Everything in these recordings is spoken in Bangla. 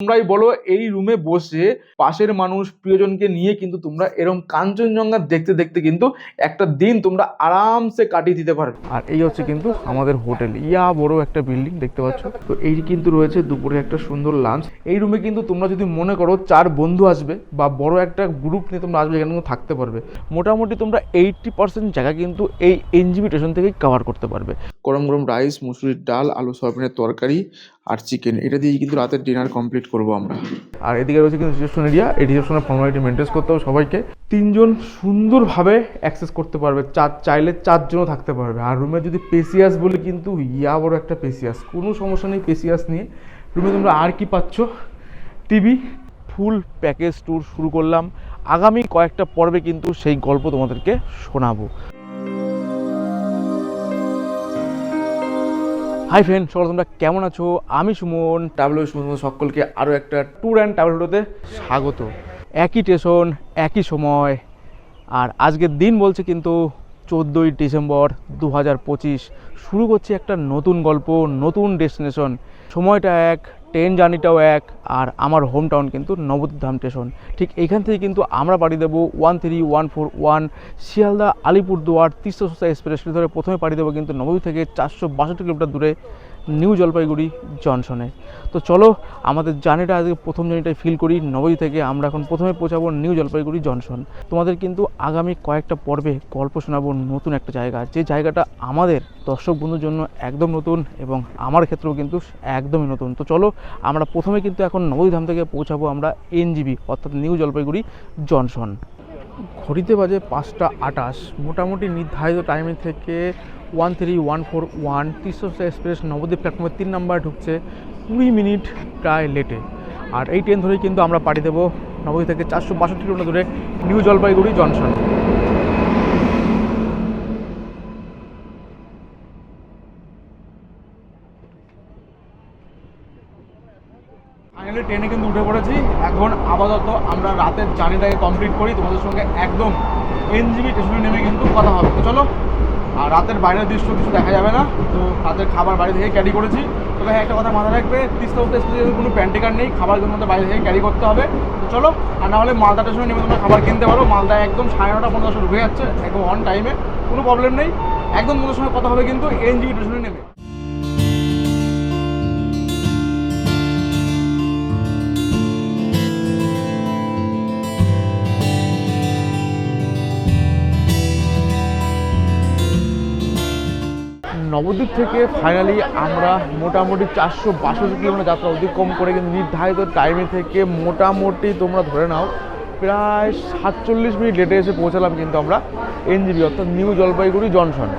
তোমরাই বলো, এই রুমে বসে পাশের মানুষ, প্রিয়জনকে নিয়ে কিন্তু তোমরা এরকম কাঞ্চনজঙ্ঘা দেখতে দেখতে কিন্তু একটা দিন তোমরা আরামসে কাটিয়ে দিতে পারবে। আর এই হচ্ছে কিন্তু আমাদের হোটেল। ইয়া বড় একটা বিল্ডিং দেখতে পাচ্ছ। তো এই কিন্তু রয়েছে দুপুরে একটা সুন্দর লাঞ্চ এই রুমে কিন্তু তোমরা যদি মনে করো চার বন্ধু আসবে বা বড় একটা গ্রুপ নিয়ে তোমরা আসবে, এখানে থাকতে পারবে। মোটামুটি তোমরা এইটটি পার্সেন্ট জায়গা কিন্তু এই এনজিবি স্টেশন থেকেই কভার করতে পারবে। গরম গরম রাইস মুসুরির ডাল, আলু সয়াবিনের তরকারি আর চিকেন এটা দিয়ে কিন্তু রাতের ডিনার কমপ্লিট করব আমরা। আর এদিকে রয়েছে কিন্তু রিসেপশন এরিয়া এই রিসেপশনের ফর্মালিটি মেনটেন করতে হবে সবাইকে। তিনজন সুন্দরভাবে অ্যাক্সেস করতে পারবে। চার, চাইলে চারজনও থাকতে পারবে। আর রুমে যদি পেসিয়াস বলে কিন্তু, ইয়া বড় একটা পেসিয়াস কোনো সমস্যা নেই পেসিয়াস নিয়ে। রুমে তোমরা আর কি পাচ্ছ? টিভি ফুল প্যাকেজ ট্যুর শুরু করলাম। আগামী কয়েকটা পর্বে কিন্তু সেই গল্প তোমাদেরকে শোনাবো। হাই ফ্রেন্ড সকল তোমরা কেমন আছো? আমি সুমন। ট্রাভেল সুমন সকলকে আরও একটা ট্যুর অ্যান্ড ট্রাভেল ভিডিওতে স্বাগত। একই স্টেশন একই সময়। আর আজকের দিন বলছে কিন্তু চোদ্দোই ডিসেম্বর দু হাজার পঁচিশ। শুরু করছে একটা নতুন গল্প নতুন ডেস্টিনেশন সময়টা এক ট্রেন জার্নিটাও এক, আর আমার হোম টাউন কিন্তু নবদ্বীপধাম স্টেশন ঠিক এইখান থেকে কিন্তু আমরা পাড়ি দেবো one three one four one Sealdah, Alipurduar, Teesta Sosa express ধরে প্রথমে পাড়ি দেবো কিন্তু নবদ্বীপ থেকে চারশো বাষট্টি কিলোমিটার দূরে। নিউ জলপাইগুড়ি জংশনে তো চলো, আমাদের জার্নিটা আজকে প্রথম জার্নিটাই ফিল করি, নবদ্বীপ থেকে আমরা এখন প্রথমে পৌঁছাবো নিউ জলপাইগুড়ি জংশন তোমাদের কিন্তু আগামী কয়েকটা পর্বে গল্প শোনাবো নতুন একটা জায়গা, যে জায়গাটা আমাদের দর্শক বন্ধুর জন্য একদম নতুন এবং আমার ক্ষেত্রেও কিন্তু একদমই নতুন। তো চলো, আমরা প্রথমে কিন্তু এখন নবদ্বীপধাম থেকে পৌঁছাবো আমরা এনজিবি অর্থাৎ নিউ জলপাইগুড়ি জংশন ঘড়িতে বাজে পাঁচটা আটাশ। মোটামুটি নির্ধারিত টাইমিং থেকে one three one four one তিনশো এক্সপ্রেস নবদ্বীপ প্ল্যাটফর্মে তিন নাম্বার ঢুকছে কুড়ি মিনিট প্রায় লেটে আর এই ট্রেন ধরেই কিন্তু আমরা পাঠিয়ে দেবো নবদ্বীপ থেকে চারশো বাষট্টি কিলোমিটার দূরে নিউ জলপাইগুড়ি জংশন ফাইনালি ট্রেনে কিন্তু উঠে পড়েছি। এখন আপাতত আমরা রাতের জার্নিটাকে কমপ্লিট করি। তোমাদের সঙ্গে একদম এনজিবি স্টেশনে নেমে কিন্তু কথা হবে। চলো আর রাতের বাইরের দৃশ্য কিছু দেখা যাবে না। তো রাতের খাবার বাড়ি থেকে ক্যারি করেছি। তবে হ্যাঁ একটা কথা মাথায় রাখবে, তিস্তা উত্তর স্টেশনে কোনো প্যান্টিকার নেই, খাবার জন্য বাইরে থেকে ক্যারি করতে হবে। তো চলো, আর না হলে মালদা স্টেশনে নেমে তোমরা খাবার কিনতে পারো। মালদা একদম সাড়ে নটা পনেরো ঢুকে যাচ্ছে, একদম অন টাইমে কোনো প্রবলেম নেই। একদম তোমাদের সঙ্গে কথা হবে কিন্তু এনজিবি নবদ্বীপ থেকে ফাইনালি আমরা মোটামুটি চারশো বাষট্টি কিলোমিটার যাত্রা অতিক্রম করে কিন্তু নির্ধারিত টাইমে থেকে মোটামুটি তোমরা ধরে নাও প্রায় সাতচল্লিশ মিনিট লেটে এসে পৌঁছালাম কিন্তু আমরা এনজিবি, অর্থাৎ নিউ জলপাইগুড়ি জংশন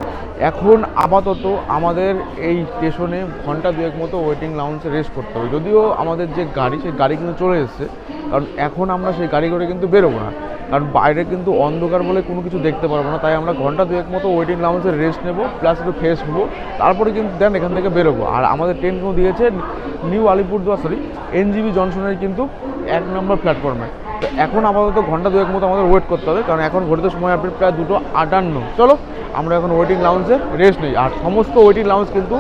এখন আপাতত আমাদের এই স্টেশনে ঘণ্টা দুয়েক মতো ওয়েটিং লাউন্সে রেস্ট করতে হবে। যদিও আমাদের যে গাড়ি, সেই গাড়ি কিন্তু চলে এসছে। কারণ এখন আমরা সেই গাড়ি করে কিন্তু বেরোবো না। কারণ বাইরে কিন্তু অন্ধকার বলে কোনো কিছু দেখতে পারব না। তাই আমরা ঘণ্টা দুয়েক মতো ওয়েটিং লাউন্সে রেস্ট নেব প্লাস একটু ফ্রেশ হব। তারপরে কিন্তু দেন এখান থেকে বেরোবো। আর আমাদের ট্রেন কিন্তু দিয়েছে নিউ আলিপুরদুয়ার সরি এনজিবি জংশনের কিন্তু এক নম্বর প্ল্যাটফর্মে এখন আপাতত ঘণ্টা দুয়েক মতো আমাদের ওয়েট করতে হবে, কারণ এখন ঘড়িতে সময় আপনি প্রায় দুটো আটান্ন। চলো, আমরা এখন ওয়েটিং লাউন্সে রেস্ট নিই। আর সমস্ত ওয়েটিং লাউন্স কিন্তু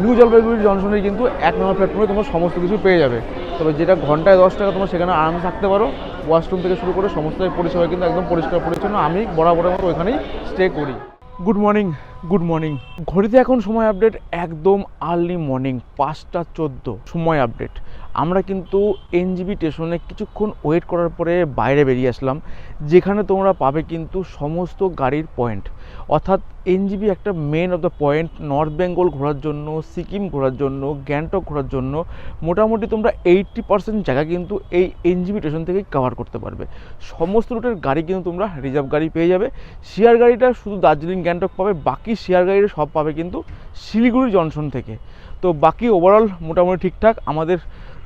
নিউ জলপাইগুড়ি জংশনে কিন্তু এক নম্বর প্ল্যাটফর্মে তোমার সমস্ত কিছু পেয়ে যাবে। তবে যেটা ঘন্টায় দশ টাকা তোমার সেখানে আরামে থাকতে পারো। ওয়াশরুম থেকে শুরু করে সমস্ত পরিষেবা কিন্তু একদম পরিষ্কার পরিচ্ছন্ন। আমি বরাবরের মতো ওইখানেই স্টে করি। গুড মর্নিং গুড মর্নিং ঘড়িতে এখন সময় আপডেট একদম আর্লি মর্নিং পাঁচটা চোদ্দ। সময় আপডেট আমরা কিন্তু এনজিবি স্টেশনে কিছুক্ষণ ওয়েট করার পরে বাইরে বেরিয়ে আসলাম, যেখানে তোমরা পাবে কিন্তু সমস্ত গাড়ির পয়েন্ট। অর্থাৎ এনজিবি একটা main of the point north Bengal ঘোরার জন্য সিকিম ঘোরার জন্য গ্যাংটক ঘোরার জন্য, মোটামুটি তোমরা এইট্টি পার্সেন্ট জায়গা কিন্তু এই এনজিবি স্টেশন থেকেই কভার করতে পারবে। সমস্ত রুটের গাড়ি কিন্তু তোমরা রিজার্ভ গাড়ি পেয়ে যাবে। শেয়ার গাড়িটা শুধু দার্জিলিং গ্যাংটক পাবে, বাকি শেয়ার গাড়িটা সব পাবে কিন্তু শিলিগুড়ি জংশন থেকে। তো বাকি ওভারঅল মোটামুটি ঠিকঠাক, আমাদের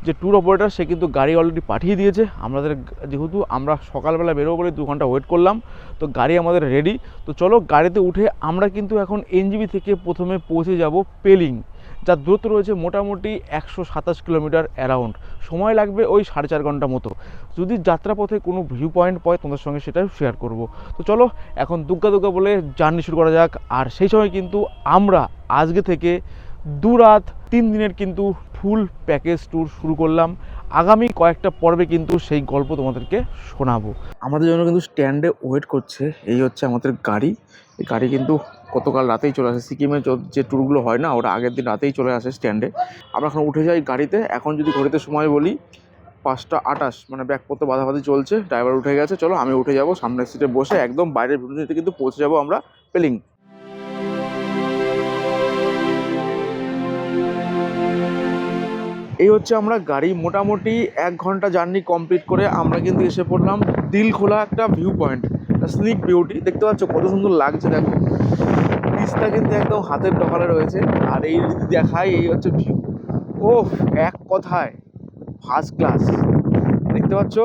যে ট্যুর অপারেটার সে কিন্তু গাড়ি অলরেডি পাঠিয়ে দিয়েছে। আমাদের যেহেতু আমরা সকালবেলা বেরোবো বলে দু ঘণ্টা ওয়েট করলাম, তো গাড়ি আমাদের রেডি তো চলো গাড়িতে উঠে আমরা কিন্তু এখন এনজিবি থেকে প্রথমে পৌঁছে যাব পেলিং যার দূরত্ব রয়েছে মোটামুটি একশো সাতাশ কিলোমিটার অ্যারাউন্ড সময় লাগবে ওই সাড়ে চার ঘণ্টা মতো। যদি যাত্রাপথে কোনো ভিউ পয়েন্ট পায় তোমাদের সঙ্গে সেটা শেয়ার করব। তো চলো, এখন দুগ্গা দুগ্গা বলে জার্নি শুরু করা যাক। আর সেই সময় কিন্তু আমরা আজকে থেকে দু রাত, তিন দিনের কিন্তু ফুল প্যাকেজ ট্যুর শুরু করলাম। আগামী কয়েকটা পর্বে কিন্তু সেই গল্প তোমাদেরকে শোনাবো। আমাদের জন্য কিন্তু স্ট্যান্ডে ওয়েট করছে, এই হচ্ছে আমাদের গাড়ি। এই গাড়ি কিন্তু গতকাল রাতেই চলে আসে। সিকিমে যে ট্যুরগুলো হয় না ওটা আগের দিন রাতেই চলে আসে স্ট্যান্ডে আমরা এখন উঠে যাই গাড়িতে। এখন যদি ঘড়িতে সময় বলি, পাঁচটা আটাশ মানে ব্যাগপত্র বাধাবাধি চলছে ড্রাইভার উঠে গেছে। চলো, আমি উঠে যাব, সামনের সিটে বসে একদম বাইরের ভিডিওতে কিন্তু পৌঁছে যাব আমরা পেলিং। এই হচ্ছে আমরা গাড়ি। মোটামুটি এক ঘণ্টা জার্নি কমপ্লিট করে আমরা কিন্তু এসে পড়লাম দিল খোলা একটা ভিউ পয়েন্ট স্নিক বিউটি দেখতে পাচ্ছ কত সুন্দর লাগছে দেখো। পিসটা কিন্তু একদম হাতের ডকালে রয়েছে। আর এই যদি দেখাই এই হচ্ছে ভিউ ও এক কথায় ফার্স্ট ক্লাস দেখতে পাচ্ছ?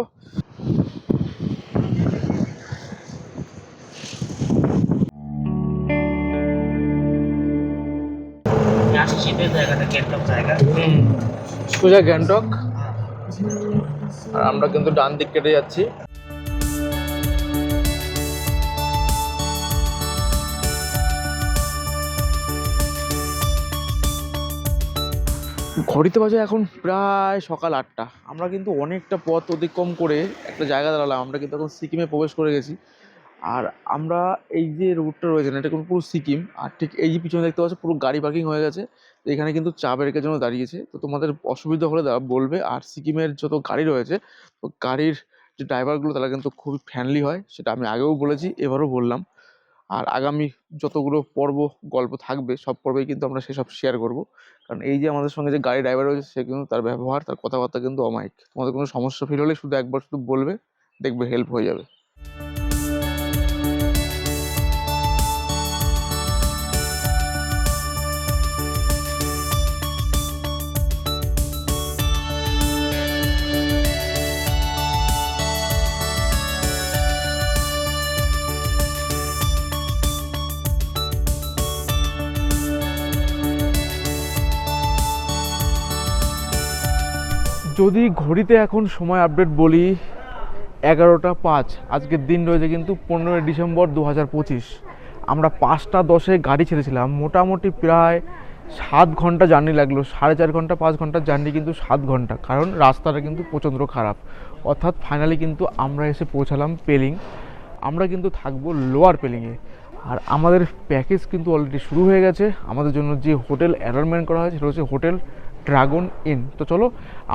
জায়গাটা জায়গা। সোজা গ্যাংটক। আর আমরা কিন্তু ডান দিক কেটে যাচ্ছি। ঘড়িতে বাজে এখন প্রায় সকাল আটটা। আমরা কিন্তু অনেকটা পথ অতিক্রম করে একটা জায়গা দাঁড়ালাম। আমরা কিন্তু এখন সিকিমে প্রবেশ করে গেছি। আর আমরা এই যে রুটটা রয়েছে না, এটা কিন্তু পুরো সিকিম, আর ঠিক এই যে পিছনে দেখতে পাচ্ছ পুরো গাড়ি পার্কিং হয়ে গেছে। এখানে কিন্তু চা ব্রেকের জন্য দাঁড়িয়েছে। তো তোমাদের অসুবিধা হলে বলবে। আর সিকিমের যত গাড়ি রয়েছে, তো গাড়ির যে ড্রাইভারগুলো তারা কিন্তু খুবই ফ্রেন্ডলি হয়। সেটা আমি আগেও বলেছি, এবারও বললাম। আর আগামী যতগুলো পর্ব, গল্প থাকবে, সব পর্বেই কিন্তু আমরা সেসব শেয়ার করব। কারণ এই যে আমাদের সঙ্গে যে গাড়ি ড্রাইভার রয়েছে, সে কিন্তু তার ব্যবহার, তার কথাবার্তা কিন্তু অমায়িক। তোমাদের কোনো সমস্যা ফিল হলে শুধু একবার শুধু বলবে, দেখবে হেল্প হয়ে যাবে। যদি ঘড়িতে এখন সময় আপডেট বলি, এগারোটা পাঁচ। আজকের দিন রয়েছে কিন্তু পনেরোই ডিসেম্বর দু হাজার পঁচিশ। আমরা পাঁচটা দশে গাড়ি ছেড়েছিলাম। মোটামুটি প্রায় সাত ঘণ্টা জার্নি লাগল। সাড়ে চার ঘণ্টা, পাঁচ ঘণ্টার জার্নি কিন্তু সাত ঘণ্টা। কারণ রাস্তাটা কিন্তু প্রচণ্ড খারাপ। অর্থাৎ ফাইনালি কিন্তু আমরা এসে পৌঁছালাম পেলিং আমরা কিন্তু থাকব লোয়ার পেলিংয়ে আর আমাদের প্যাকেজ কিন্তু অলরেডি শুরু হয়ে গেছে। আমাদের জন্য যে হোটেল অ্যারেঞ্জমেন্ট করা হয়েছে সেটা হচ্ছে হোটেল ড্রাগন ইন তো চলো,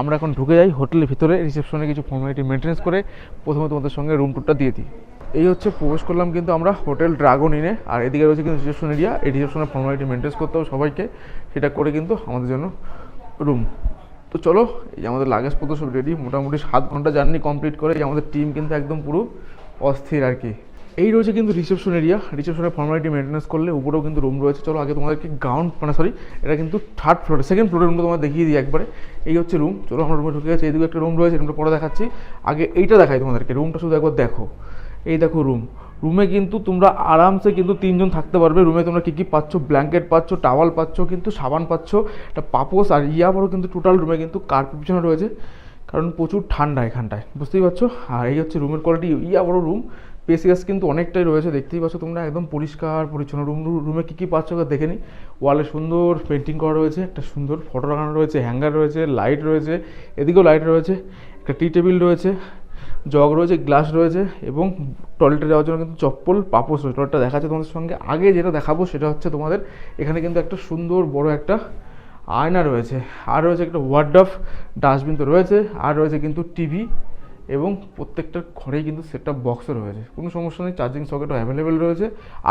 আমরা এখন ঢুকে যাই হোটেলের ভিতরে, রিসেপশনে কিছু ফর্মালিটি মেনটেন্স করে প্রথমে তোমাদের সঙ্গে রুম টুরটা দিয়ে দিই। এই হচ্ছে প্রবেশ করলাম কিন্তু আমরা হোটেল ড্রাগন ইনে আর এদিকে রয়েছে কিন্তু রিসেপশন এরিয়া এই রিসেপশনের ফর্মালিটি মেনটেন্স করতে হবে সবাইকে, সেটা করে কিন্তু আমাদের জন্য রুম তো চলো, এই আমাদের লাগেজপত্র সব রেডি মোটামুটি সাত ঘণ্টা জার্নি কমপ্লিট করে আমাদের টিম কিন্তু একদম পুরো অস্থির আর কি। এই রয়েছে কিন্তু রিসেপশন এরিয়া রিসেপশনের ফর্মালিটি মেনটেন্স করলে উপরেও কিন্তু রুম রয়েছে। চলো আগে তোমাদেরকে গ্রাউন্ড মানে সরি এটা কিন্তু থার্ড ফ্লোরে সেকেন্ড ফ্লোরের রুমটা তোমাদের দেখিয়ে দিই একবারে। এই হচ্ছে রুম চলো আমরা রুমে ঢুকে গেছি। এইদিকে একটা রুম রয়েছে রুমটা পরে দেখাচ্ছি। আগে এইটা দেখাই তোমাদেরকে রুমটা শুধু একবার দেখো। এই দেখো রুম রুমে কিন্তু তোমরা আরামসে কিন্তু তিনজন থাকতে পারবে। রুমে তোমরা কী কী পাচ্ছ? ব্ল্যাঙ্কেট পাচ্ছ টাওয়াল পাচ্ছ, কিন্তু সাবান পাচ্ছ, একটা পাপোস আর ইয়া বড় কিন্তু টোটাল রুমে কিন্তু কার্পেট পিছনে রয়েছে। কারণ প্রচুর ঠান্ডা এখানটায়, বুঝতেই পারছ? আর এই হচ্ছে রুমের কোয়ালিটি ইয়া বড় রুম পেসিয়াস কিন্তু অনেকটাই রয়েছে, দেখতেই পাচ্ছ তোমরা, একদম পরিষ্কার, পরিচ্ছন্ন। রুম, রুমে কী কী পাচ্ছ দেখে নিই। ওয়ালে সুন্দর পেন্টিং করা রয়েছে, একটা সুন্দর ফটো লাগানো রয়েছে হ্যাঙ্গার রয়েছে লাইট রয়েছে, এদিকেও লাইট রয়েছে, একটা টি টেবিল রয়েছে জগ রয়েছে গ্লাস রয়েছে এবং টয়লেটে যাওয়ার জন্য কিন্তু চপ্পল পাপোস রয়েছে। টয়লেটটা দেখাচ্ছে তোমাদের সঙ্গে। আগে যেটা দেখাবো সেটা হচ্ছে তোমাদের, এখানে কিন্তু একটা সুন্দর বড় একটা আয়না রয়েছে। আর রয়েছে একটা ওয়ার্ড অফ ডাস্টবিন তো রয়েছে, আর রয়েছে কিন্তু টিভি এবং প্রত্যেকটা ঘরেই কিন্তু সেটআপ বক্সও রয়েছে। কোনো সমস্যা নেই চার্জিং সকেটও অ্যাভেলেবেল রয়েছে।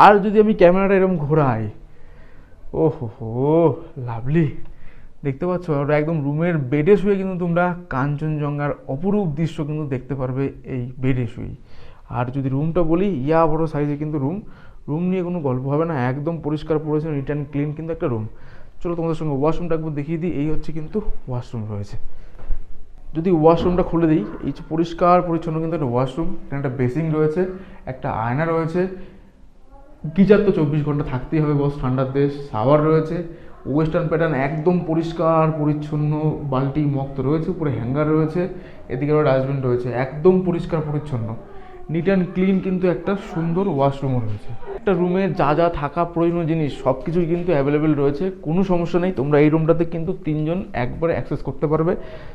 আর যদি আমি ক্যামেরাটা এরকম ঘোরাই ও হো লাভলি দেখতে পাচ্ছ, ওটা একদম রুমের বেডে শুয়ে কিন্তু তোমরা কাঞ্চনজঙ্ঘার অপরূপ দৃশ্য কিন্তু দেখতে পারবে এই বেডে শুয়ে আর যদি রুমটা বলি, ইয়া বড় সাইজে কিন্তু রুম রুম নিয়ে কোনো গল্প হবে না, একদম পরিষ্কার, পরিচ্ছন্ন নিট অ্যান্ড ক্লিন কিন্তু একটা রুম চলো তোমাদের সঙ্গে ওয়াশরুমটা একবার দেখিয়ে দিই, এই হচ্ছে কিন্তু ওয়াশরুম রয়েছে। যদি ওয়াশরুমটা খুলে দিই, এই পরিষ্কার পরিচ্ছন্ন কিন্তু একটা ওয়াশরুম, এখানে একটা বেসিং রয়েছে, একটা আয়না রয়েছে। গিজার তো চব্বিশ ঘণ্টা থাকতেই হবে বস, ঠান্ডার দেশ সাওয়ার রয়েছে। ওয়েস্টার্ন প্যাটার্ন একদম পরিষ্কার, পরিচ্ছন্ন, বালতি মক্ত রয়েছে, উপরে হ্যাঙ্গার রয়েছে, এদিকে ডাস্টবিন রয়েছে, একদম পরিষ্কার পরিচ্ছন্ন। নিট অ্যান্ড ক্লিন কিন্তু একটা সুন্দর ওয়াশরুমও রয়েছে। একটা রুমে যা যা থাকা প্রয়োজনীয় জিনিস সব কিছুই কিন্তু অ্যাভেলেবেল রয়েছে। কোনো সমস্যা নেই, তোমরা এই রুমটাতে কিন্তু তিনজন একবারে অ্যাক্সেস করতে পারবে।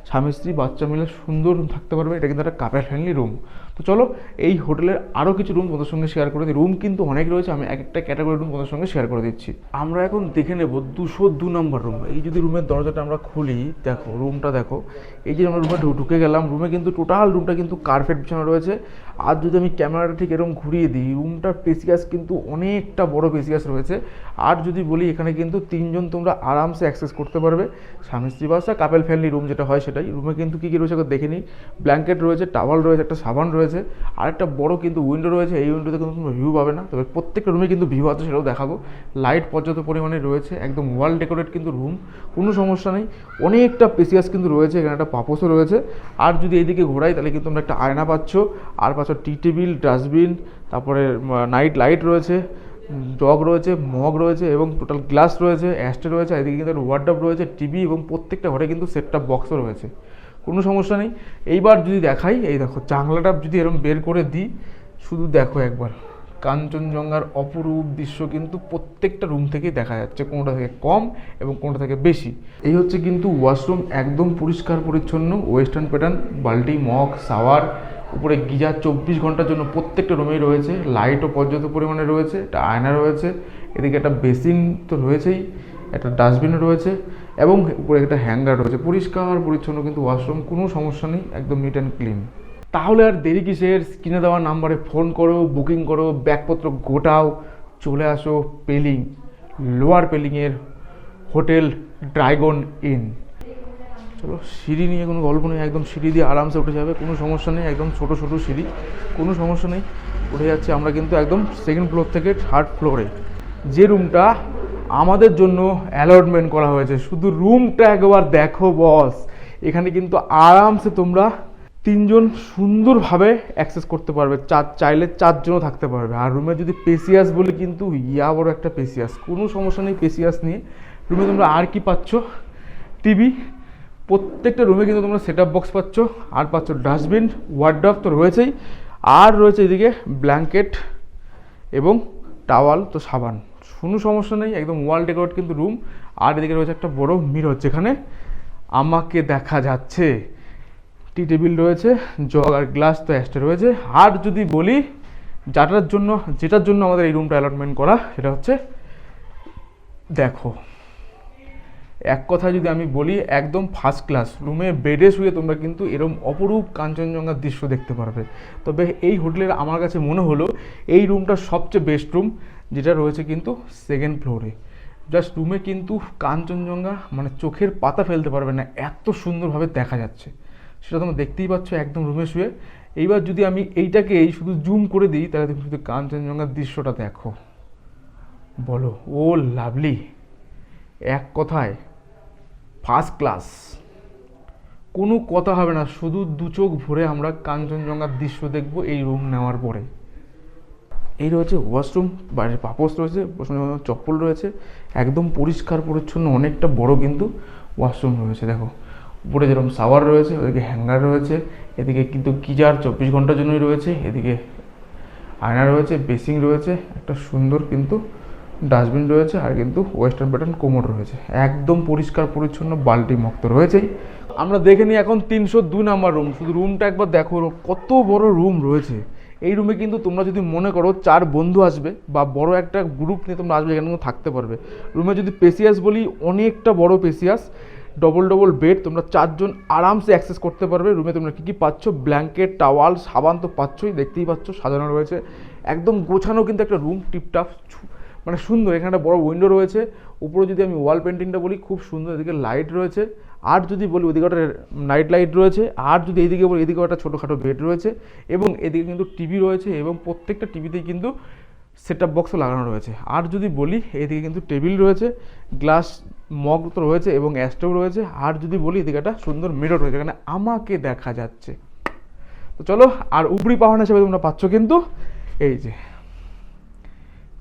স্বামী স্ত্রী, বাচ্চা মিলে সুন্দর থাকতে পারবে। এটা কিন্তু একটা কাপেল ফ্রেন্ডলি রুম তো চলো, এই হোটেলের আরও কিছু রুম তোমাদের সঙ্গে শেয়ার করে দিই। রুম কিন্তু অনেক রয়েছে, আমি এক একটা ক্যাটাগরি রুম তোমাদের সঙ্গে শেয়ার করে দিচ্ছি। আমরা এখন দেখে নেব দুশো দু নম্বর রুম এই যদি রুমের দরজাটা আমরা খুলি, দেখো রুমটা দেখো। এই যে আমরা রুমে ঢুকে গেলাম রুমে কিন্তু টোটাল রুমটা কিন্তু কার্পেট বিছানো রয়েছে। আর যদি আমি ক্যামেরাটা ঠিক এরকম ঘুরিয়ে দিই রুমটার পেসিয়াস কিন্তু অনেকটা বড় পেসিয়াস রয়েছে। আর যদি বলি, এখানে কিন্তু তিনজন তোমরা আরামসে অ্যাক্সেস করতে পারবে। স্বামী স্ত্রী বাসা কাপেল ফ্যামিলি রুম যেটা হয় সেটাই। রুমে কিন্তু কী কী রয়েছে দেখে নিই। ব্ল্যাঙ্কেট রয়েছে টাওয়াল রয়েছে, একটা সাবান রয়েছে। আর একটা বড় কিন্তু উইন্ডো রয়েছে, এই উইন্ডোতে কিন্তু তোমরা ভিউ পাবে না। তবে প্রত্যেকটা রুমে কিন্তু ভিউ আছে, সেটাও দেখাবো। লাইট পর্যাপ্ত পরিমাণে রয়েছে, একদম ওয়াল ডেকোরেট কিন্তু রুম কোনো সমস্যা নেই। অনেকটা পেসিয়াস কিন্তু রয়েছে, এখানে একটা পাপোসও রয়েছে। আর যদি এইদিকে ঘোরাই, তাহলে কিন্তু তোমরা একটা আয়না পাচ্ছ। আর পাচ্ছ টি টেবিল ডাস্টবিন তারপরে নাইট লাইট রয়েছে জগ রয়েছে মগ রয়েছে, এবং টোটাল গ্লাস রয়েছে অ্যাস্টে রয়েছে এদিকে কিন্তু ওয়ার্ডাপ রয়েছে টিভি এবং প্রত্যেকটা ঘরে কিন্তু সেটটা বক্সও রয়েছে। কোনো সমস্যা নেই। এইবার যদি দেখাই, এই দেখো জানলাটা যদি এরকম বের করে দিই, শুধু দেখো একবার। কাঞ্চনজঙ্ঘার অপরূপ দৃশ্য কিন্তু প্রত্যেকটা রুম থেকেই দেখা যাচ্ছে, কোনোটা থেকে কম এবং কোনোটা থেকে বেশি। এই হচ্ছে কিন্তু ওয়াশরুম একদম পরিষ্কার পরিচ্ছন্ন ওয়েস্টার্ন প্যাটার্ন বাল্টি মগ শাওয়ার উপরে গিজার চব্বিশ ঘণ্টার জন্য প্রত্যেকটা রুমেই রয়েছে। লাইটও পর্যাপ্ত পরিমাণে রয়েছে, একটা আয়না রয়েছে, এদিকে একটা বেসিন তো রয়েছেই, একটা ডাস্টবিনও রয়েছে। এবং উপরে একটা হ্যাঙ্গার রয়েছে। পরিষ্কার, পরিচ্ছন্ন, কিন্তু ওয়াশরুম, কোনো সমস্যা নেই, একদম নিট অ্যান্ড ক্লিন তাহলে আর দেরি কিসের? স্ক্রিনে দেওয়া নাম্বারে ফোন করো বুকিং করো, ব্যাগপত্র গোটাও, চলে আসো পেলিং লোয়ার পেলিংয়ের হোটেল ড্রাইগন ইন চলো, সিঁড়ি নিয়ে কোনো গল্প নেই, একদম সিঁড়ি দিয়ে আরামসে উঠে যাবে, কোনো সমস্যা নেই, একদম ছোটো ছোটো সিঁড়ি, কোনো সমস্যা নেই। উঠে যাচ্ছে আমরা কিন্তু একদম সেকেন্ড ফ্লোর থেকে থার্ড ফ্লোরে যে রুমটা আমাদের জন্য অ্যালটমেন্ট করা হয়েছে। শুধু রুমটা একবার দেখো বস এখানে কিন্তু আরামসে তোমরা তিনজন সুন্দরভাবে অ্যাক্সেস করতে পারবে। চার, চাইলে চারজনও থাকতে পারবে। আর রুমে যদি পেসিয়াস বলে কিন্তু, ইয়া বড় একটা পেসিয়াস কোনো সমস্যা নেই পেসিয়াস নিয়ে। রুমে তোমরা আর কি পাচ্ছ? টিভি প্রত্যেকটা রুমে কিন্তু তোমরা সেট বক্স পাচ্ছ। আর পাচ্ছ ডাস্টবিন ওয়ার্ড্রপ তো রয়েছেই। আর রয়েছে এদিকে ব্ল্যাঙ্কেট এবং টাওয়াল তো সাবান। কোনো সমস্যা নেই, একদম ওয়াল ডেকোরেট কিন্তু রুম আর এদিকে রয়েছে একটা বড় মিরর যেখানে আমাকে দেখা যাচ্ছে। টি টেবিল রয়েছে, জগ আর গ্লাস তো অ্যাস্টে রয়েছে। আর যদি বলি, যাটার জন্য, যেটার জন্য আমাদের এই রুমটা অ্যালটমেন্ট করা, সেটা হচ্ছে, দেখো। এক কথায় যদি আমি বলি, একদম ফার্স্ট ক্লাস রুমে বেডে শুয়ে তোমরা কিন্তু এরম অপরূপ কাঞ্চনজঙ্ঘার দৃশ্য দেখতে পারবে। তবে এই হোটেলের আমার কাছে মনে হলো, এই রুমটা সবচেয়ে বেস্ট রুম যেটা রয়েছে কিন্তু সেকেন্ড ফ্লোরে জাস্ট রুমে কিন্তু কাঞ্চনজঙ্ঘা মানে চোখের পাতা ফেলতে পারবে না, এত সুন্দরভাবে দেখা যাচ্ছে। সেটা তোমরা দেখতেই পাচ্ছ একদম রুমে শুয়ে। এইবার যদি আমি এইটাকে এই শুধু জুম করে দিই, তাহলে তুমি শুধু কাঞ্চনজঙ্ঘার দৃশ্যটা দেখো। বলো, ও লাভলি এক কথায় ফার্স্ট ক্লাস কোনো কথা হবে না, শুধু দু চোখ ভরে আমরা কাঞ্চনজঙ্ঘার দৃশ্য দেখব এই রুম নেওয়ার পরে। এই রয়েছে ওয়াশরুম বাইরে পাপোস রয়েছে চপ্পল রয়েছে, একদম পরিষ্কার পরিচ্ছন্ন, অনেকটা বড় কিন্তু ওয়াশরুম রয়েছে, দেখো। উপরে যেরকম শাওয়ার রয়েছে, ওদিকে হ্যাঙ্গার রয়েছে, এদিকে কিন্তু গিজার চব্বিশ ঘণ্টার জন্যই রয়েছে, এদিকে আয়না রয়েছে বেসিং রয়েছে, একটা সুন্দর কিন্তু ডাস্টবিন রয়েছে, আর কিন্তু ওয়েস্টার্ন প্যাটার্ন কোমর রয়েছে। একদম পরিষ্কার পরিচ্ছন্ন বাল্টি মুক্ত রয়েছেই আমরা দেখে নিই এখন তিনশো দুই নাম্বার রুম শুধু রুমটা একবার দেখো, কত বড় রুম রয়েছে। এই রুমে কিন্তু তোমরা যদি মনে করো চার বন্ধু আসবে বা বড় একটা গ্রুপ নিয়ে তোমরা আসবে এখানে থাকতে পারবে। রুমে যদি পেসিয়াস বলি, অনেকটা বড় পেসিয়াস ডবল ডবল বেড তোমরা চারজন আরামসে অ্যাক্সেস করতে পারবে। রুমে তোমরা কী কী পাচ্ছ? ব্ল্যাঙ্কেট টাওয়াল সাবান তো পাচ্ছই, দেখতেই পাচ্ছ, সাজানো রয়েছে। একদম গোছানো কিন্তু একটা রুম টিপটাপ মানে সুন্দর, এখানে একটা বড় উইন্ডো রয়েছে। উপরে যদি আমি ওয়াল পেন্টিংটা বলি, খুব সুন্দর, এদিকে লাইট রয়েছে। আর যদি বলি, ওদিকে একটা নাইট লাইট রয়েছে। আর যদি এইদিকে বলি, এদিকে একটা ছোটোখাটো বেড রয়েছে। এবং এদিকে কিন্তু টিভি রয়েছে এবং প্রত্যেকটা টিভিতেই কিন্তু সেট আপ বক্সও লাগানো রয়েছে। আর যদি বলি, এদিকে কিন্তু টেবিল রয়েছে গ্লাস মগ তো রয়েছে এবং অ্যাস্টোভ রয়েছে। আর যদি বলি, এদিকে একটা সুন্দর মিরর রয়েছে এখানে আমাকে দেখা যাচ্ছে। তো চলো, আর উপরি পাহাড় হিসেবে তোমরা পাচ্ছ কিন্তু এই যে।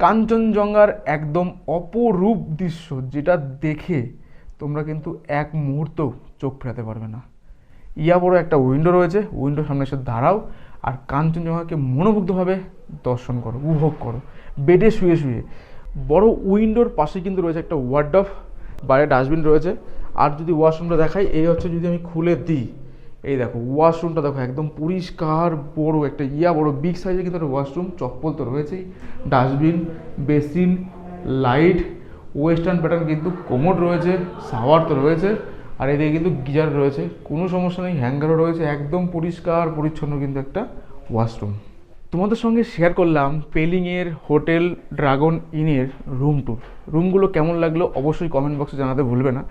কাঞ্চনজঙ্ঘার একদম অপরূপ দৃশ্য যেটা দেখে তোমরা কিন্তু এক মুহূর্ত চোখ ফেরাতে পারবে না। ইয়া বড় একটা উইন্ডো রয়েছে উইন্ডোর সামনে এসে দাঁড়াও আর কাঞ্চনজঙ্ঘাকে মনোমুগ্ধভাবে দর্শন করো, উপভোগ করো, বেডে শুয়ে শুয়ে। বড় উইন্ডোর পাশে কিন্তু রয়েছে একটা ওয়ার্ড অফ বাইরে ডাস্টবিন রয়েছে। আর যদি ওয়াশরুমটা দেখাই, এই হচ্ছে যদি আমি খুলে দিই। এই দেখো ওয়াশরুমটা দেখো, একদম পরিষ্কার বড় একটা, ইয়া বড় বিগ সাইজের কিন্তু একটা ওয়াশরুম চপ্পল তো রয়েছেই। Dustbin basin light western pattern কিন্তু কোমোড রয়েছে শাওয়ার তো রয়েছে, আর এদিকে কিন্তু গিজার রয়েছে। কোনো সমস্যা নেই, হ্যাঙ্গারও রয়েছে, একদম পরিষ্কার, পরিচ্ছন্ন কিন্তু একটা ওয়াশরুম তোমাদের সঙ্গে শেয়ার করলাম পেলিংয়ের হোটেল ড্রাগন ইনের রুম ট্যুর রুমগুলো কেমন লাগল অবশ্যই কমেন্ট বক্সে জানাতে ভুলবে না।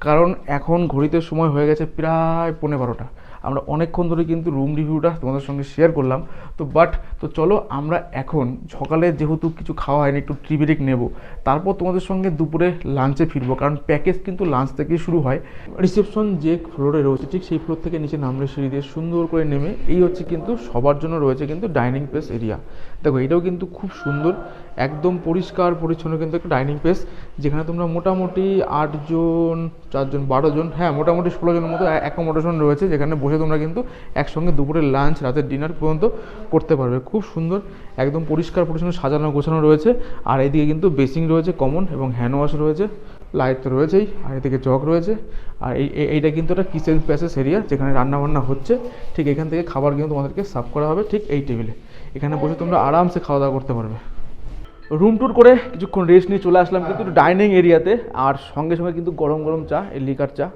কারণ এখন ঘড়িতে সময় হয়ে গেছে প্রায় পনেরো বারোটা। আমরা অনেকক্ষণ ধরে কিন্তু রুম রিভিউটা তোমাদের সঙ্গে শেয়ার করলাম। তো বাট তো চলো আমরা এখন সকালে যেহেতু কিছু খাওয়া হয়নি, একটু ট্রি ব্রেক নেব। তারপর তোমাদের সঙ্গে দুপুরে লাঞ্চে ফিরবো, কারণ প্যাকেজ কিন্তু লাঞ্চ থেকেই শুরু হয়। রিসেপশন যে ফ্লোরে রয়েছে, ঠিক সেই ফ্লোর থেকে নিচে নামলে সিঁড়ি দিয়ে সুন্দর করে নেমে, এই হচ্ছে কিন্তু সবার জন্য রয়েছে কিন্তু ডাইনিং প্লেস এরিয়া দেখো, এটাও কিন্তু খুব সুন্দর, একদম পরিষ্কার, পরিচ্ছন্ন কিন্তু একটা ডাইনিং প্লেস যেখানে তোমরা মোটামুটি আটজন, চারজন বারো জন হ্যাঁ মোটামুটি ষোলো জনের মতো অ্যাকোমোডেশন রয়েছে, যেখানে বসে তোমরা কিন্তু একসঙ্গে দুপুরে লাঞ্চ রাতের ডিনার পর্যন্ত করতে পারবে। খুব সুন্দর, একদম পরিষ্কার, পরিচ্ছন্ন, সাজানো, গোছানো রয়েছে, আর এদিকে কিন্তু বেসিং রয়েছে কমন এবং হ্যান্ড ওয়াশ রয়েছে লাইট তো রয়েছেই, আর এদিকে জগ রয়েছে, আর এই- এইটা কিন্তু একটা কিচেন প্যাসেস এরিয়া যেখানে রান্নাবান্না হচ্ছে, ঠিক এখান থেকে খাবার কিন্তু তোমাদেরকে সার্ভ করা হবে, ঠিক এই টেবিলে এখানে বসে তোমরা আরামসে খাওয়া দাওয়া করতে পারবে। রুম ট্যুর করে কিছুক্ষণ রেস্ট নিয়ে চলে আসলাম কিন্তু ডাইনিং এরিয়াতে আর সঙ্গে সঙ্গে কিন্তু গরম গরম চা, এই লিকার চা।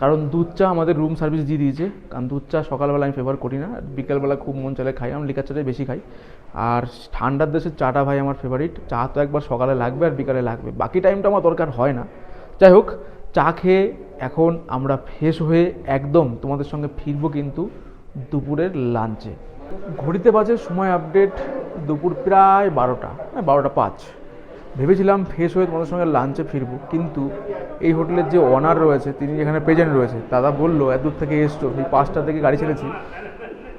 কারণ দুধ চা আমাদের রুম সার্ভিস দিয়ে দিয়েছে। কারণ দুধ চা সকালবেলা আমি ফেভার করি না। বিকালবেলা খুব মন চলে খাই, আমি লিকার চাটাই বেশি খাই। আর ঠান্ডার দেশের চাটা ভাই আমার ফেভারিট চা তো একবার সকালে লাগবে আর বিকালে লাগবে। বাকি টাইমটা আমার দরকার হয় না। যাই হোক, চা খেয়ে এখন আমরা ফ্রেশ হয়ে একদম তোমাদের সঙ্গে ফিরবো কিন্তু দুপুরের লাঞ্চে ঘড়িতে বাজে সময় আপডেট দুপুর প্রায় বারোটা হ্যাঁ বারোটা পাঁচ। ভেবেছিলাম ফ্রেশ হয়ে তোমাদের সঙ্গে লাঞ্চে ফিরবো, কিন্তু এই হোটেলের যে অনার রয়েছে, তিনি যেখানে প্রেজেন্ট রয়েছে, দাদা বলল, এত দূর থেকে এসছো সেই পাঁচটা থেকে গাড়ি ছেড়েছি।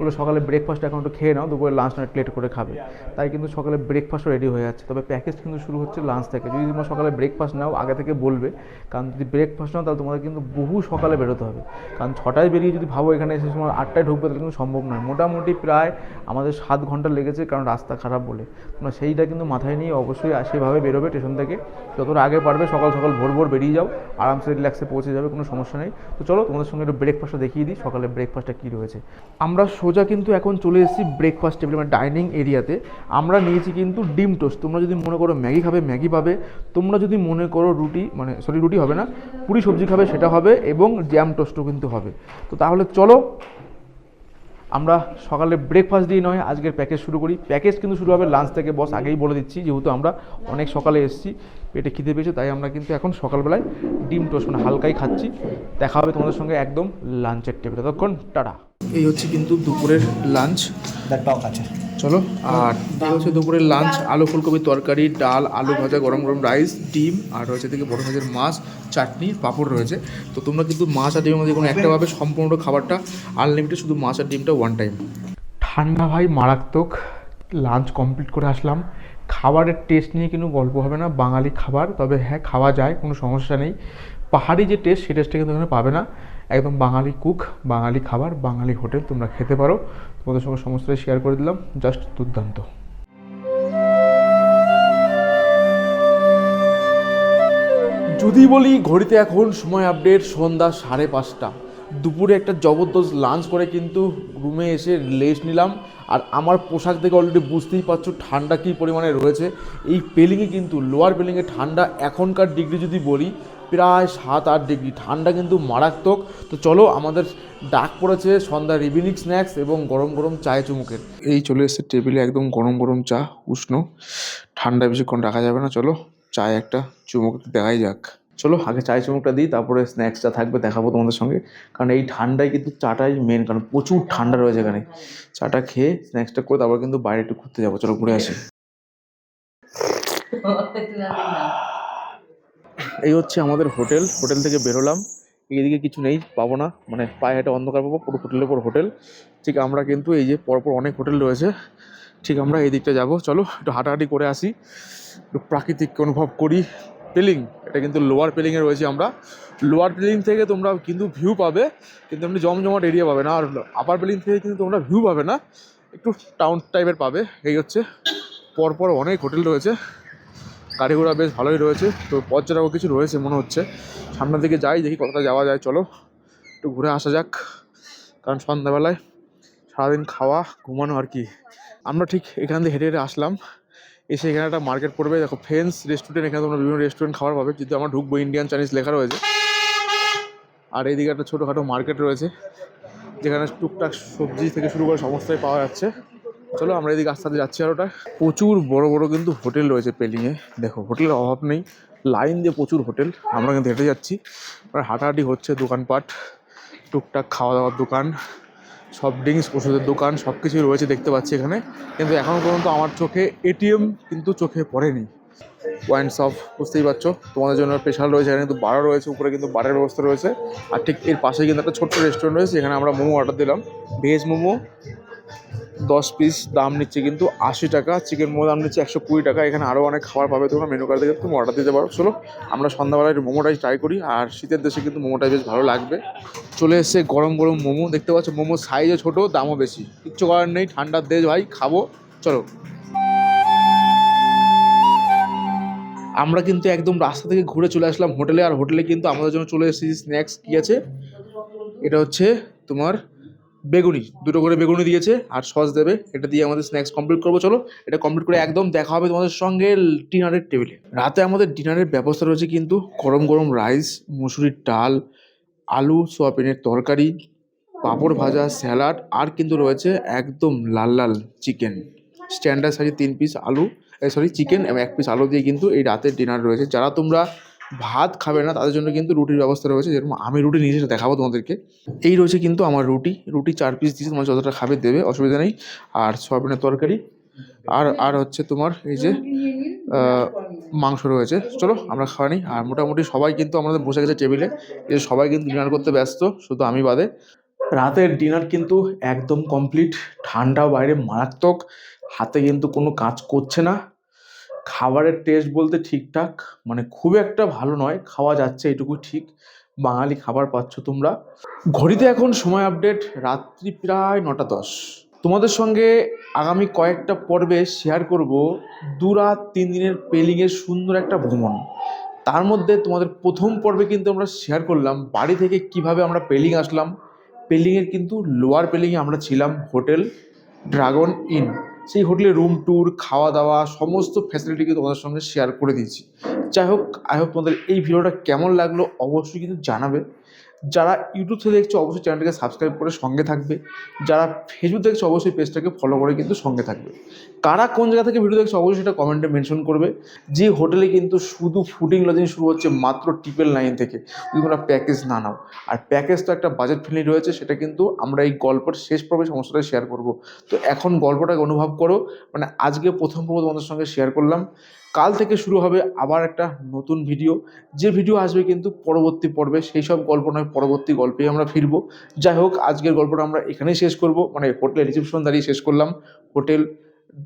বলল সকালে ব্রেকফাস্ট এখন একটু খেয়ে নাও দুপুরে লাঞ্চ না প্লেট করে খাবে। তাই কিন্তু সকালে ব্রেকফাস্টও রেডি হয়ে যাচ্ছে। তবে প্যাকেজ কিন্তু শুরু হচ্ছে লাঞ্চ থেকে। যদি তোমরা সকালে ব্রেকফাস্ট নাও আগে থেকে বলবে কারণ যদি ব্রেকফাস্ট নাও তাহলে তোমাদের কিন্তু বহু সকালে বেরোতে হবে। কারণ ছটায় বেরিয়ে যদি ভাবো এখানে এসে সময় আটটায় ঢুকবে তাহলে কিন্তু সম্ভব নয়। মোটামুটি প্রায় আমাদের সাত ঘণ্টা লেগেছে কারণ রাস্তা খারাপ বলে। তোমরা সেইটা কিন্তু মাথায় নিয়ে অবশ্যই সেভাবে বেরোবে স্টেশন থেকে। যতটা আগে পারবে সকাল সকাল ভোর ভোর বেরিয়ে যাও। আরামসে রিল্যাক্সে পৌঁছে যাবে কোনো সমস্যা নেই। তো চলো তোমাদের সঙ্গে একটু ব্রেকফাস্টটা দেখিয়ে দিই সকালে ব্রেকফাস্টটা কী রয়েছে। আমরা সোজা কিন্তু এখন চলে এসেছি ব্রেকফাস্ট টেবিল মানে ডাইনিং এরিয়াতে আমরা নিয়েছি কিন্তু ডিম টোস্ট তোমরা যদি মনে করো ম্যাগি খাবে, ম্যাগি পাবে। তোমরা যদি মনে করো রুটি মানে সরি রুটি হবে না, পুরি সবজি খাবে, সেটা হবে এবং জ্যাম টোস্টও কিন্তু হবে। তো তাহলে চলো, আমরা সকালে ব্রেকফাস্ট দিয়ে নয়, আজকের প্যাকেজ শুরু করি। প্যাকেজ কিন্তু শুরু হবে লাঞ্চ থেকে। বস আগেই বলে দিচ্ছি, যেহেতু আমরা অনেক সকালে এসেছি। পেটে খিদে পেয়েছে তাই আমরা কিন্তু এখন সকালবেলায় ডিম টোস্ট মানে হালকাই খাচ্ছি। দেখা হবে তোমাদের সঙ্গে একদম লাঞ্চের টেবিলে ততক্ষণ টাটা। এই হচ্ছে কিন্তু দুপুরের লাঞ্চ। টক আছে চলো আর হচ্ছে দুপুরের লাঞ্চ। আলু ফুলকপির তরকারি ডাল আলু ভাজা গরম গরম রাইস ডিম আর রয়েছে থেকে বড় সাইজের মাছ চাটনি পাঁপড় রয়েছে। তো তোমরা কিন্তু মাছ আর ডিমের মধ্যে কোনো একটা পাবে সম্পূর্ণ খাবারটা আনলিমিটেড শুধু মাছ আর ডিমটা ওয়ান টাইম ঠান্ডা ভাই মারাত্মক। লাঞ্চ কমপ্লিট করে আসলাম। খাবারের টেস্ট নিয়ে কিন্তু গল্প হবে না, বাঙালি খাবার। তবে হ্যাঁ খাওয়া যায়, কোনো সমস্যা নেই। পাহাড়ি যে টেস্ট সে টেস্টটা কিন্তু এখানে পাবে না। একদম বাঙালি কুক বাঙালি খাবার, বাঙালি হোটেল তোমরা খেতে পারো। তোমাদের সঙ্গে সমস্তটাই শেয়ার করে দিলাম। জাস্ট দুর্দান্ত। যদি বলি, ঘড়িতে এখন সময় আপডেট সন্ধ্যা সাড়ে পাঁচটা। দুপুরে একটা জবরদস্ত লাঞ্চ করে কিন্তু রুমে এসে লেস্ট নিলাম। আর আমার পোশাক থেকে অলরেডি বুঝতেই পারছ ঠান্ডা কী পরিমাণে রয়েছে। এই পেলিংয়ে কিন্তু লোয়ার পেলিংয়ে ঠান্ডা এখনকার ডিগ্রি যদি বলি, প্রায় সাত, আট ডিগ্রি ঠান্ডা কিন্তু মারাত্মক। তো চলো, আমাদের ডাক পড়েছে সন্ধ্যার ইভিনিং স্ন্যাক্স এবং গরম গরম চায়ে চুমুকের। এই চলে এসেছে টেবিলে একদম গরম গরম চা, উষ্ণ। ঠান্ডা বেশিক্ষণ রাখা যাবে না, চলো। চায় একটা চুমুক দেখাই যাক। চলো আগে চায় চুমুকটা দিই, তারপরে স্ন্যাক্সটা থাকবে, দেখাবো তোমাদের সঙ্গে। কারণ এই ঠান্ডায় কিন্তু চাটাই মেন কারণ প্রচুর ঠান্ডা রয়েছে এখানে। চাটা খেয়ে স্ন্যাক্সটা করে তারপর কিন্তু বাইরে একটু ঘুরতে যাব। চলো ঘুরে আসি। এই হচ্ছে আমাদের হোটেল। হোটেল থেকে বেরোলাম। এইদিকে কিছু নেই, পাবো না। মানে পায়ে হেঁটে অন্ধকার পাবো, পুরো হোটেলের পর হোটেল। ঠিক আমরা কিন্তু এই যে পরপর অনেক হোটেল রয়েছে, ঠিক আমরা এই দিকটা যাব। চলো একটু হাঁটাহাঁটি করে আসি। একটু প্রাকৃতিক অনুভব করি। পেলিং এটা কিন্তু লোয়ার পেলিংয়ে রয়েছে আমরা। লোয়ার পেলিং থেকে তোমরা কিন্তু ভিউ পাবে, কিন্তু এমনি জমজমাট এরিয়া পাবে না, আর আপার পেলিং থেকে কিন্তু তোমরা ভিউ পাবে না। একটু টাউন টাইপের পাবে, এই হচ্ছে। পরপর অনেক হোটেল রয়েছে, গাড়ি ঘোড়া বেশ ভালোই রয়েছে, তো পর্যটকও কিছু রয়েছে মনে হচ্ছে। সামনের দিকে যাই, দেখি কতটা যাওয়া যায়, চলো। একটু ঘুরে আসা যাক, কারণ সন্ধ্যাবেলায় সারাদিন খাওয়া, ঘুমানো আর কি। আমরা ঠিক এখান থেকে হেঁটে হেঁটে আসলাম। এসে এখানে একটা মার্কেট পড়বে। দেখো ফ্রেন্স রেস্টুরেন্ট এখানে তোমরা বিভিন্ন রেস্টুরেন্ট খাবার পাবে। যদি আমরা ঢুকবো ইন্ডিয়ান চাইনিজ লেখা রয়েছে। আর এইদিকে একটা ছোটোখাটো মার্কেট রয়েছে, যেখানে টুকটাক সবজি থেকে শুরু করে সমস্তই পাওয়া যাচ্ছে। চলো, আমরা এদিকে আস্তে আস্তে যাচ্ছি আর ওটা। প্রচুর বড় বড় কিন্তু হোটেল রয়েছে পেলিংয়ে। দেখো, হোটেলের অভাব নেই। লাইন দিয়ে প্রচুর হোটেল। আমরা কিন্তু হেঁটে যাচ্ছি। মানে হাঁটাহাঁটি হচ্ছে দোকানপাট, টুকটাক খাওয়া দাওয়ার দোকান। সব ড্রিঙ্কস, ওষুধের দোকান, সব কিছুই রয়েছে দেখতে পাচ্ছি এখানে। কিন্তু এখনও পর্যন্ত আমার চোখে এটিএম কিন্তু চোখে পড়েনি। পয়েন্টস শপ বুঝতেই পারছ? তোমাদের জন্য স্পেশাল রয়েছে, এখানে কিন্তু বারও রয়েছে, উপরে কিন্তু বারের ব্যবস্থা রয়েছে। আর ঠিক এর পাশে কিন্তু একটা ছোট্ট রেস্টুরেন্ট রয়েছে, যেখানে আমরা মোমো অর্ডার দিলাম। ভেজ মোমো দশ পিস দাম নিচ্ছে কিন্তু আশি টাকা চিকেন মোমো দাম নিচ্ছে একশো কুড়ি টাকা। এখানে আরও অনেক খাবার পাবে তোমরা মেনু কার্ড থেকে তুমি অর্ডার দিতে পারো। চলো, আমরা সন্ধ্যাবেলায় একটু মোমোটাই ট্রাই করি, আর শীতের দেশে কিন্তু মোমোটাই বেশ ভালো লাগবে। চলে এসে গরম গরম মোমো, দেখতে পাচ্ছ মোমো সাইজও ছোটো, দামও বেশি। কিচ্ছু করার নেই ঠান্ডার দেশ ভাই, খাব। চলো। আমরা কিন্তু একদম রাস্তা থেকে ঘুরে চলে আসলাম হোটেলে, আর হোটেলে কিন্তু আমাদের জন্য চলে এসেছি স্ন্যাক্স কী আছে? এটা হচ্ছে তোমার বেগুনি, দুটো করে বেগুনি দিয়েছে, আর সস দেবে, এটা দিয়ে আমাদের স্ন্যাক্স কমপ্লিট করব। চলো, এটা কমপ্লিট করে একদম দেখা হবে তোমাদের সঙ্গে ডিনারের টেবিলে রাতে আমাদের ডিনারের ব্যবস্থা রয়েছে কিন্তু গরম গরম রাইস মুসুরির ডাল, আলু, সোয়াবিনের তরকারি, পাঁপড় ভাজা স্যালাড আর কিন্তু রয়েছে একদম লাল লাল চিকেন স্ট্যান্ডার্ড সাইজে তিন পিস আলু সরি চিকেন এবং এক পিস আলু দিয়ে কিন্তু এই রাতের ডিনার রয়েছে। যারা তোমরা ভাত খাবে না, তাদের জন্য কিন্তু রুটির ব্যবস্থা রয়েছে, যেরকম আমি রুটি নিয়ে এসে দেখাবো তোমাদেরকে। এই রয়েছে কিন্তু আমার রুটি রুটি চার পিস দিয়েছে, তোমার যতটা খাবে দেবে, অসুবিধা নেই। আর সয়াবিনের তরকারি, আর আর হচ্ছে তোমার এই যে মাংস রয়েছে। চলো, আমরা খাওয়া নিই। আর মোটামুটি সবাই কিন্তু আমাদের বসে গেছে টেবিলে এই সবাই কিন্তু ডিনার করতে ব্যস্ত, শুধু আমি বাদে। রাতের ডিনার কিন্তু একদম কমপ্লিট ঠান্ডা বাইরে, মারাত্মক, হাতে কিন্তু কোনো কাজ করছে না। খাবারের টেস্ট বলতে ঠিকঠাক মানে খুব একটা ভালো নয়, খাওয়া যাচ্ছে এটুকু ঠিক। বাঙালি খাবার পাচ্ছ তোমরা। ঘড়িতে এখন সময় আপডেট রাত্রি প্রায় নটা দশ। তোমাদের সঙ্গে আগামী কয়েকটা পর্বে শেয়ার করব দু রাত তিন দিনের পেলিংয়ের সুন্দর একটা ভ্রমণ। তার মধ্যে তোমাদের প্রথম পর্বে কিন্তু আমরা শেয়ার করলাম বাড়ি থেকে কীভাবে আমরা পেলিং আসলাম। পেলিংয়ের কিন্তু লোয়ার পেলিংয়ে আমরা ছিলাম, হোটেল ড্রাগন ইন। সেই হোটেলে রুম ট্যুর খাওয়া দাওয়া সমস্ত ফ্যাসিলিটি কিন্তু তোমাদের সঙ্গে শেয়ার করে দিয়েছি। যাই হোক আই হোপ তোমাদের এই ভিডিওটা কেমন লাগল অবশ্যই কিন্তু জানাবে। যারা ইউটিউব থেকে দেখছ, অবশ্যই চ্যানেলটাকে সাবস্ক্রাইব করে সঙ্গে থাকবে। যারা ফেসবুক দেখছ, অবশ্যই পেজটাকে ফলো করে কিন্তু সঙ্গে থাকবে। কারা কোন জায়গা থেকে ভিডিও দেখছ, অবশ্যই সেটা কমেন্টে মেনশন করবে। যে হোটেলে কিন্তু শুধু ফুডিং লজিং শুরু হচ্ছে মাত্র ট্রিপল নাইন থেকে। যদি তোমরা প্যাকেজ না নাও। আর প্যাকেজ তো একটা বাজেট ফ্রেন্ডলি রয়েছে, সেটা কিন্তু আমরা এই গল্পের শেষ পর্বে সমস্তটাই শেয়ার করব। তো এখন গল্পটাকে অনুভব করো। মানে আজকে প্রথম পর্ব তোমাদের সঙ্গে শেয়ার করলাম। কাল থেকে শুরু হবে আবার একটা নতুন ভিডিও। যে ভিডিও আসবে কিন্তু পরবর্তী পর্বে, সেই সব গল্প নয়, পরবর্তী গল্পেই আমরা ফিরবো। যাই হোক, আজকের গল্পটা আমরা এখানেই শেষ করব। মানে হোটেল রিসেপশন দাঁড়িয়ে শেষ করলাম। হোটেল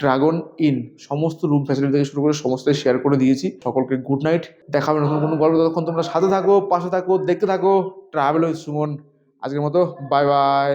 ড্রাগন ইন, সমস্ত রুম ফ্যাসিলিটি থেকে শুরু করে সমস্তই শেয়ার করে দিয়েছি। সকলকে গুড নাইট দেখা হবে নতুন কোনো গল্প। ততক্ষণ তোমরা সাথে থাকো, পাশে থাকো, দেখতে থাকো। ট্রাভেল সুমন আজকের মতো বাই বাই